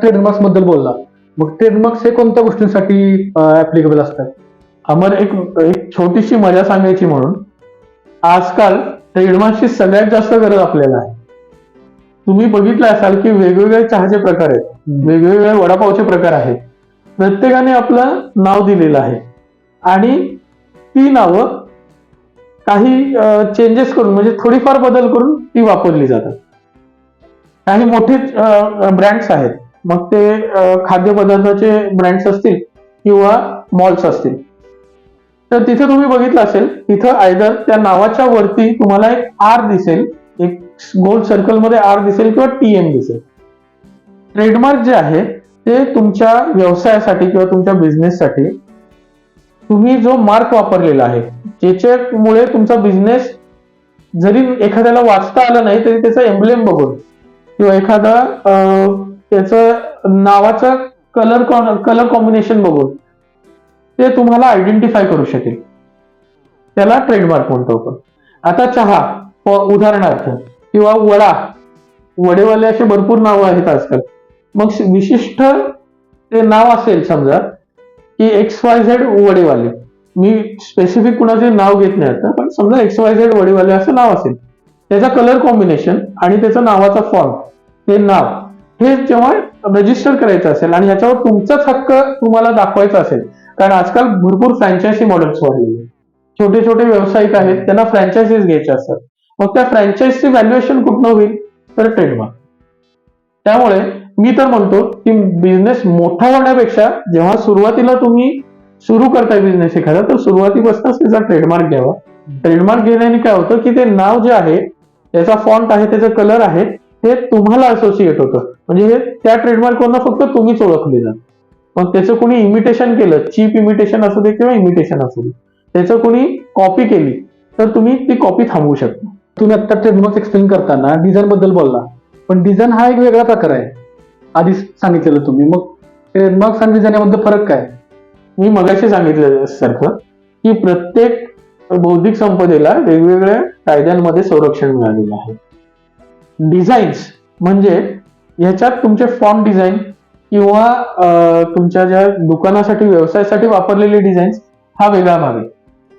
ट्रेडमार्क्सबद्दल बोलला. मग ट्रेडमार्क्स हे कोणत्या गोष्टींसाठी ऍप्लिकेबल असतात? आम्हाला एक एक छोटीशी मजा सांगायची म्हणून आजकाल ट्रेडमार्क्सची सगळ्यात जास्त गरज आपल्याला आहे. तुम्ही बघितलं असाल की वेगवेगळे चहाचे प्रकार आहेत. वेगवेगळे वडापावचे प्रकार आहेत. प्रत्येकाने आपलं नाव दिलेलं आहे. आणि ती नावं काही चेंजेस करून म्हणजे थोडीफार बदल करून ती वापरली जातात. काही मोठे ब्रँड्स आहेत. मग ते खाद्यपदार्थाचे ब्रँड्स असतील किंवा मॉल्स असतील. तर तिथे तुम्ही बघितलं असेल तिथं आयदर त्या नावाच्या वरती तुम्हाला एक आर दिसेल एक गोल सर्कलमध्ये आर दिसेल किंवा टी एम दिसेल. ट्रेडमार्क जे आहे ते तुमच्या व्यवसायासाठी किंवा तुमच्या बिझनेससाठी तुम्ही जो मार्क वापरलेला आहे ज्याच्यामुळे तुमचा बिझनेस जरी एखाद्याला वाचता आला नाही तरी त्याचा एम्ब्लेम बघून किंवा एखादा त्याचं नावाचं कलर कलर कॉम्बिनेशन बघून ते तुम्हाला आयडेंटिफाय करू शकेल. त्याला ट्रेडमार्क म्हणतो आपण. आता चहा उदाहरणार्थ किंवा वडा. वडेवाले असे भरपूर नावं आहेत आजकाल. मग विशिष्ट ते नाव असेल समजा की एक्स वाय झेड वडेवाले. मी स्पेसिफिक कुणाचे नाव घेत नाही आता पण समजा एक्स वाय झेड वडेवाले असं नाव असेल. त्याचा कलर कॉम्बिनेशन आणि त्याचं नावाचा फॉर्म हे नाव. हे जेव्हा रजिस्टर करायचं असेल आणि ह्याच्यावर तुमचाच हक्क तुम्हाला दाखवायचा असेल कारण आजकाल भरपूर फ्रँचायझी मॉडेल्स वाढलेले. छोटे छोटे व्यावसायिक आहेत त्यांना फ्रँचायझीज घ्यायचे असतात. मग त्या फ्रँचायझची व्हॅल्युएशन कुठनं होईल? तर ट्रेडमार्क त्यामुळे मी तर म्हणतो की बिझनेस मोठा होण्यापेक्षा जेव्हा सुरुवातीला तुम्ही सुरू करताय बिझनेस एखादा तर सुरुवातीपासूनच त्याचा ट्रेडमार्क घ्यावा. ट्रेडमार्क घेण्याने काय होतं की ते नाव जे आहे त्याचा फॉन्ट आहे त्याचा कलर आहे हे तुम्हाला असोसिएट होतं. म्हणजे हे त्या ट्रेडमार्क वरनं फक्त तुम्हीच ओळखले जात मग त्याचं कोणी इमिटेशन केलं चीप इमिटेशन असू दे किंवा इमिटेशन असू दे त्याचं कोणी कॉपी केली तर तुम्ही ती कॉपी थांबवू शकता. तुम्ही आता ट्रेडमार्क्स एक्सप्लेन करताना डिझाईन बद्दल बोलला. पण डिझाईन हा एक वेगळा प्रकार आहे. आधी सांगितलेलं तुम्ही. मग ट्रेडमार्क्स आणि डिझाईन यामध्ये फरक काय? मी मगाशी सांगितलं सारखं की प्रत्येक बौद्धिक संपदेला वेगवेगळ्या कायद्यांमध्ये संरक्षण मिळालेलं आहे. डिझाईन्स. म्हणजे ह्याच्यात तुमचे फॉर्म डिझाईन किंवा तुमच्या ज्या दुकानासाठी व्यवसायासाठी वापरलेले डिझाईन्स हा वेगळा भाग आहे.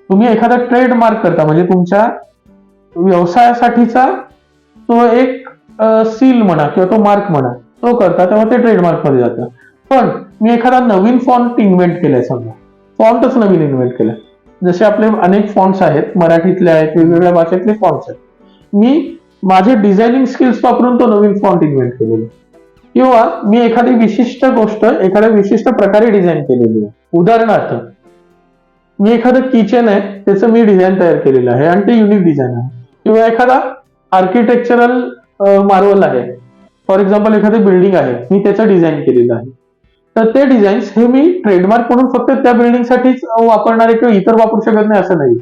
तुम्ही एखादा ट्रेड मार्क करता म्हणजे तुमच्या व्यवसायासाठीचा तो एक सील म्हणा किंवा तो मार्क म्हणा तो करता तेव्हा ते ट्रेडमार्कमध्ये जातं. पण मी एखादा नवीन फॉन्ट इन्व्हेंट केलाय समजा. फॉन्टच नवीन इन्व्हेंट केलाय जसे आपले अनेक फॉन्ट्स आहेत मराठीतले आहेत वेगवेगळ्या भाषेतले फॉन्ट्स आहेत. मी माझे डिझायनिंग स्किल्स वापरून तो नवीन फॉन्ट इन्व्हेंट केलेला. आहे. किंवा मी एखादी विशिष्ट गोष्ट एखाद्या विशिष्ट प्रकारे डिझाईन केलेली आहे. उदाहरणार्थ मी एखादं किचन आहे त्याचं मी डिझाईन तयार केलेलं आहे आणि ते युनिक डिझाईन आहे. किंवा एखादा आर्किटेक्चरल मार्वल आहे. फॉर एक्झाम्पल एखादी बिल्डिंग आहे मी त्याचं डिझाईन केलेलं आहे. तर ते डिझाईन्स हे मी ट्रेडमार्क म्हणून फक्त त्या बिल्डिंगसाठीच वापरणारे किंवा इतर वापरू शकत नाही असं नाही.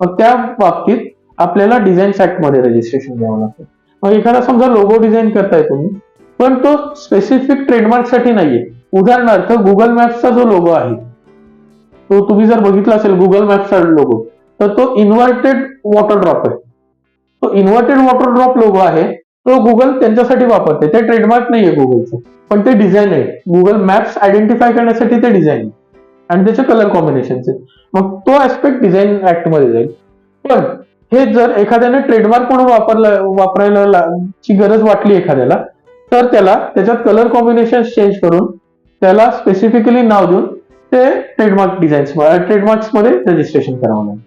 मग त्या बाबतीत आपल्याला डिझाईन ऍक्टमध्ये रजिस्ट्रेशन घ्यावं लागतं. मग एखादा समजा लोगो डिझाईन करताय तुम्ही पण तो स्पेसिफिक ट्रेडमार्कसाठी नाहीये. उदाहरणार्थ गुगल मॅप्सचा जो लोगो आहे तो तुम्ही जर बघितला असेल गुगल मॅप्सचा लोगो तर तो इन्व्हर्टेड वॉटर ड्रॉप आहे. तो इन्व्हर्टेड वॉटर ड्रॉप लोगो आहे तो गुगल त्यांच्यासाठी वापरते. ते ट्रेडमार्क नाहीये गुगलचं पण ते डिझाईन आहे. गुगल मॅप्स आयडेंटिफाय करण्यासाठी ते डिझाईन आहे. आणि त्याचे कलर कॉम्बिनेशनचे मग तो ऍस्पेक्ट डिझाईन ऍक्टमध्ये जाईल. पण हे जर एखाद्याने ट्रेडमार्क म्हणून वापरलं वापरायला ची गरज वाटली एखाद्याला तर त्याला त्याच्यात कलर कॉम्बिनेशन चेंज करून त्याला स्पेसिफिकली नाव देऊन ते ट्रेडमार्क डिझाईन्स ट्रेडमार्क्समध्ये रजिस्ट्रेशन करावं लागेल.